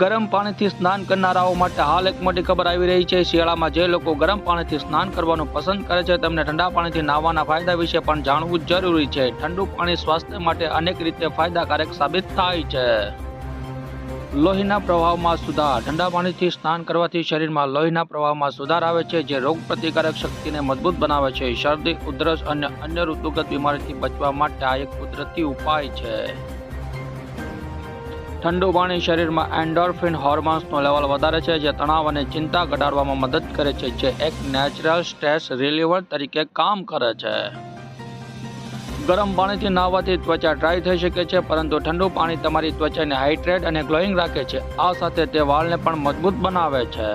ગરમ પાણીથી સ્નાન કરનારાઓ માટે હાલ એક મોટી ખબર આવી રહી છે. શિયાળામાં જે લોકો ગરમ પાણીથી સ્નાન કરવાનું પસંદ કરે છે, તેમને ઠંડા પાણીથી નાહવાના ફાયદા વિશે પણ જાણવું જરૂરી છે. ઠંડુ પાણી સ્વાસ્થ્ય માટે અનેક રીતે ફાયદાકારક સાબિત થાય છે. લોહીના પ્રવાહમાં સુધાર. ઠંડા પાણીથી સ્નાન કરવાથી શરીરમાં લોહીના પ્રવાહમાં સુધાર આવે છે, જે રોગ પ્રતિકારક શક્તિને મજબૂત બનાવે છે. શરદી, ઉધરસ અને અન્ય ઋતુગત બીમારીથી બચવા માટે આ એક કુદરતી ઉપાય છે. ઠંડુ પાણી શરીરમાં એન્ડોર્ફિન હોર્મોન્સનું લેવલ વધારે છે, જે તણાવ અને ચિંતા ઘટાડવામાં મદદ કરે છે, જે એક નેચરલ સ્ટ્રેસ રિલીવર તરીકે કામ કરે છે. ગરમ પાણીથી નાહવાથી ત્વચા ડ્રાય થઈ શકે છે, પરંતુ ઠંડુ પાણી તમારી ત્વચાને હાઇડ્રેટ અને ગ્લોઈંગ રાખે છે. આ સાથે તે વાળને પણ મજબૂત બનાવે છે.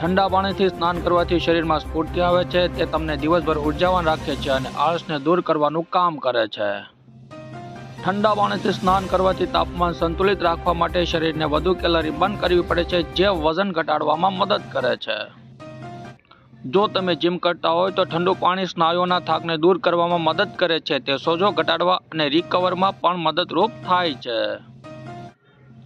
ઠંડા પાણીથી સ્નાન કરવાથી શરીરમાં સ્ફૂર્તિ આવે છે, તે તમને દિવસભર ઉર્જાવાન રાખે છે અને આળસને દૂર કરવાનું કામ કરે છે. ઠંડા પાણીથી સ્નાન કરવાથી તાપમાન સંતુલિત રાખવા માટે શરીરને વધુ કેલરી બંધ કરવી પડે છે, જે વજન ઘટાડવામાં મદદ કરે છે. જો તમે જીમ કરતા હોય તો ઠંડુ પાણી સ્નાયુઓના થાકને દૂર કરવામાં મદદ કરે છે, તે સોજો ઘટાડવા અને રિકવરમાં પણ મદદરૂપ થાય છે.